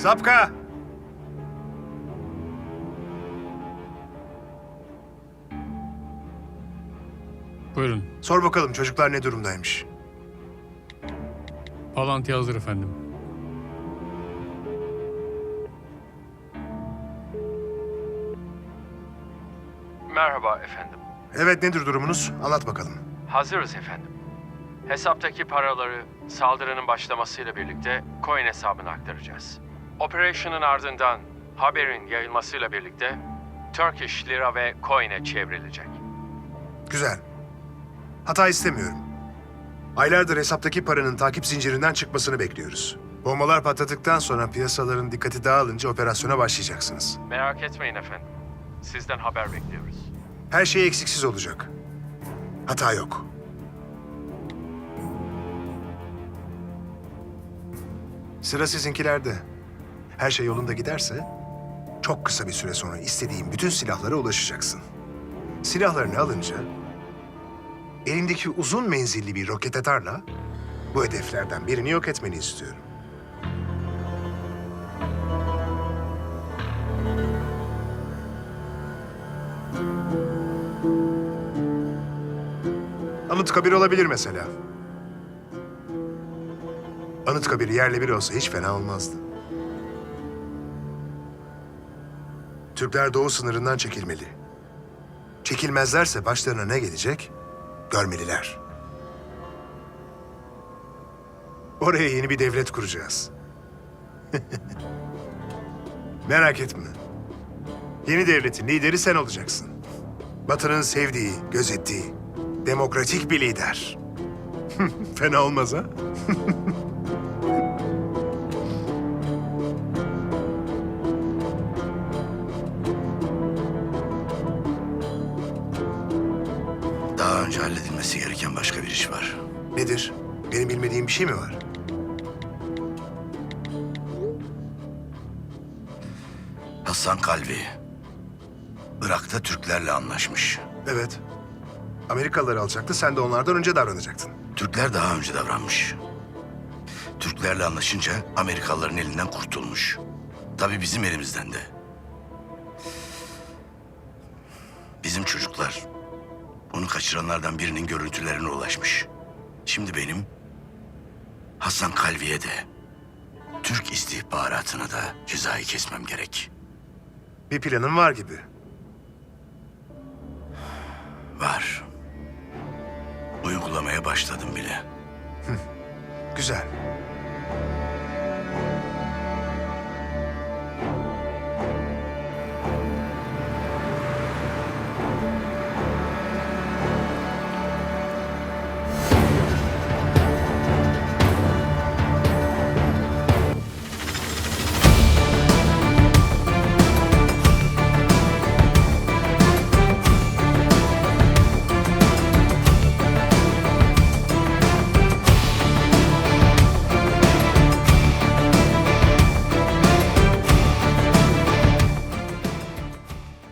Zapka! Buyurun. Sor bakalım çocuklar ne durumdaymış? Bağlantı hazır efendim. Merhaba efendim. Evet nedir durumunuz? Anlat bakalım. Hazırız efendim. Hesaptaki paraları saldırının başlamasıyla birlikte coin hesabına aktaracağız. Operation'ın ardından haberin yayılmasıyla birlikte Turkish lira ve coin'e çevrilecek. Güzel. Hata istemiyorum. Aylardır hesaptaki paranın takip zincirinden çıkmasını bekliyoruz. Bombalar patladıktan sonra piyasaların dikkati dağılınca operasyona başlayacaksınız. Merak etmeyin efendim. Sizden haber bekliyoruz. Her şey eksiksiz olacak. Hata yok. Sıra sizinkilerde. Her şey yolunda giderse çok kısa bir süre sonra istediğin bütün silahlara ulaşacaksın. Silahlarını alınca elindeki uzun menzilli bir roket atarla bu hedeflerden birini yok etmeni istiyorum. Anıtkabir olabilir mesela. Anıtkabir yerle bir olsa hiç fena olmazdı. Türkler doğu sınırından çekilmeli. Çekilmezlerse başlarına ne gelecek? Görmeliler. Oraya yeni bir devlet kuracağız. Merak etme. Yeni devletin lideri sen olacaksın. Batı'nın sevdiği, gözettiği, demokratik bir lider. Fena olmaz ha? Daha önce halledilmesi gereken başka bir iş var. Nedir? Benim bilmediğim bir şey mi var? Hasan Kalbi. Irak'ta Türklerle anlaşmış. Evet. Amerikalıları alacaktı, sen de onlardan önce davranacaktın. Türkler daha önce davranmış. Türklerle anlaşınca Amerikalıların elinden kurtulmuş. Tabii bizim elimizden de. Bizim çocuklar onu kaçıranlardan birinin görüntülerine ulaşmış. Şimdi benim Hasan Kalbi'ye de Türk istihbaratına da cezayı kesmem gerek. Bir planın var gibi. Var. Uygulamaya başladım bile. Güzel.